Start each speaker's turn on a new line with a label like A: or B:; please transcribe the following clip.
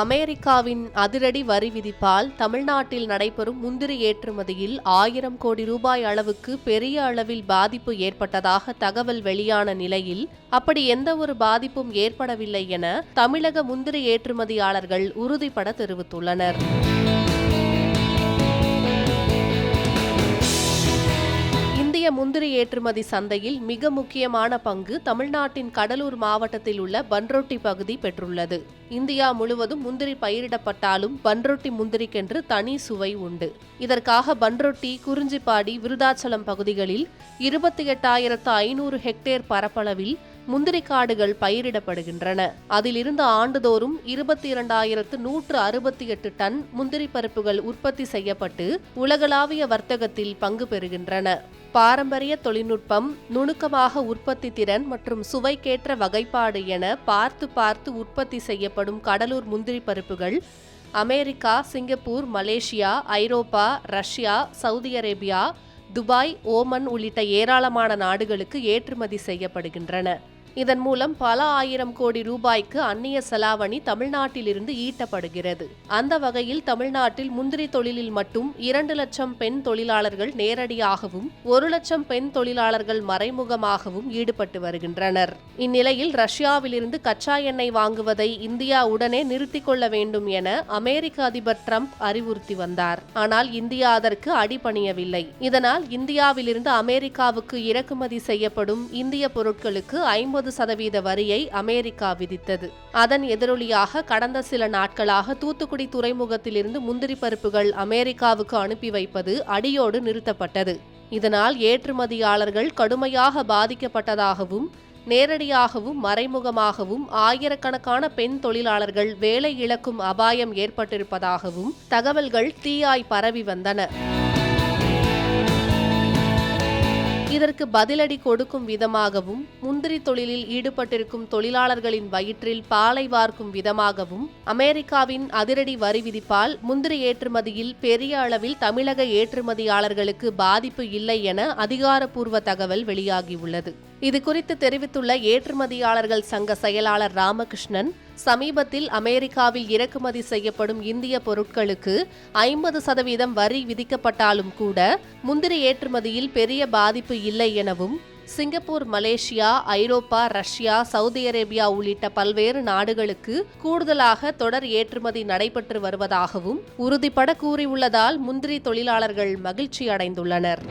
A: அமெரிக்காவின் அதிரடி வரி விதிப்பால் தமிழ்நாட்டில் நடைபெறும் முந்திரி ஏற்றுமதியில் ஆயிரம் கோடி ரூபாய் அளவுக்கு பெரிய அளவில் பாதிப்பு ஏற்பட்டதாக தகவல் வெளியான நிலையில் அப்படி எந்த ஒரு பாதிப்பும் ஏற்படவில்லை என தமிழக முந்திரி ஏற்றுமதியாளர்கள் உறுதிபட தெரிவித்துள்ளனர். இந்திய முந்திரி ஏற்றுமதி சந்தையில் மிக முக்கியமான பங்கு தமிழ்நாட்டின் கடலூர் மாவட்டத்தில் உள்ள பன்ரொட்டி பகுதி பெற்றுள்ளது. இந்தியா முழுவதும் முந்திரி பயிரிடப்பட்டாலும் பன்ரொட்டி முந்திரிக்கென்று தனி சுவை உண்டு. இதற்காக பன்ரொட்டி குறிஞ்சிப்பாடி விருதாச்சலம் பகுதிகளில் இருபத்தி எட்டாயிரத்து ஐநூறு ஹெக்டேர் பரப்பளவில் முந்திரி காடுகள் பயிரிடப்படுகின்றன. அதிலிருந்து ஆண்டுதோறும் இருபத்தி இரண்டாயிரத்து நூற்று அறுபத்தி எட்டு டன் முந்திரி பருப்புகள் உற்பத்தி செய்யப்பட்டு உலகளாவிய வர்த்தகத்தில் பங்கு பெறுகின்றன. பாரம்பரிய தொழில்நுட்பம் நுணுக்கமாக உற்பத்தி திறன் மற்றும் சுவைக்கேற்ற வகைப்பாடு என பார்த்து பார்த்து உற்பத்தி செய்யப்படும் கடலூர் முந்திரி பருப்புகள் அமெரிக்கா சிங்கப்பூர் மலேசியா ஐரோப்பா Russia Saudi Arabia Dubai Oman உள்ளிட்ட ஏராளமான நாடுகளுக்கு ஏற்றுமதி செய்யப்படுகின்றன. இதன் மூலம் பல ஆயிரம் கோடி ரூபாய்க்கு அந்நிய செலாவணி தமிழ்நாட்டிலிருந்து ஈட்டப்படுகிறது. அந்த வகையில் தமிழ்நாட்டில் முந்திரி தொழிலில் மட்டும் இரண்டு லட்சம் பெண் தொழிலாளர்கள் நேரடியாகவும் ஒரு லட்சம் பெண் தொழிலாளர்கள் மறைமுகமாகவும் ஈடுபட்டு வருகின்றனர். இந்நிலையில் ரஷ்யாவிலிருந்து கச்சா எண்ணெய் வாங்குவதை இந்தியா உடனே நிறுத்திக் கொள்ள வேண்டும் என அமெரிக்க அதிபர் ட்ரம்ப் அறிவுறுத்தி வந்தார். ஆனால் இந்தியா அதற்கு அடிபணியவில்லை. இதனால் இந்தியாவிலிருந்து அமெரிக்காவுக்கு இறக்குமதி செய்யப்படும் இந்திய பொருட்களுக்கு ஐம்பது இருபது சதவீத வரியை அமெரிக்கா விதித்தது. அதன் எதிரொலியாக கடந்த சில நாட்களாக தூத்துக்குடி துறைமுகத்திலிருந்து முந்திரி பருப்புகள் அமெரிக்காவுக்கு அனுப்பி வைப்பது அடியோடு நிறுத்தப்பட்டது. இதனால் ஏற்றுமதியாளர்கள் கடுமையாக பாதிக்கப்பட்டதாகவும் நேரடியாகவும் மறைமுகமாகவும் ஆயிரக்கணக்கான பெண் தொழிலாளர்கள் வேலை இழக்கும் அபாயம் ஏற்பட்டிருப்பதாகவும் தகவல்கள் தீயாய் பரவி வந்தன. இதற்கு பதிலடி கொடுக்கும் விதமாகவும் முந்திரி தொழிலில் ஈடுபட்டிருக்கும் தொழிலாளர்களின் வயிற்றில் பாலை வார்க்கும் விதமாகவும் அமெரிக்காவின் அதிரடி வரி விதிப்பால் முந்திரி ஏற்றுமதியில் பெரிய அளவில் தமிழக ஏற்றுமதியாளர்களுக்கு பாதிப்பு இல்லை என அதிகாரப்பூர்வ தகவல் வெளியாகியுள்ளது. இது குறித்து தெரிவித்துள்ள ஏற்றுமதியாளர்கள் சங்க செயலாளர் ராமகிருஷ்ணன் சமீபத்தில் அமெரிக்காவில் இறக்குமதி செய்யப்படும் இந்திய பொருட்களுக்கு ஐம்பது சதவீதம் வரி விதிக்கப்பட்டாலும் கூட முந்திரி ஏற்றுமதியில் பெரிய பாதிப்பு இல்லை எனவும் சிங்கப்பூர் மலேசியா ஐரோப்பா ரஷ்யா சவுதி அரேபியா உள்ளிட்ட பல்வேறு நாடுகளுக்கு கூடுதலாக தொடர் ஏற்றுமதி நடைபெற்று வருவதாகவும் உறுதிபட கூறியுள்ளதால் முந்திரி தொழிலாளர்கள் மகிழ்ச்சி அடைந்துள்ளனர்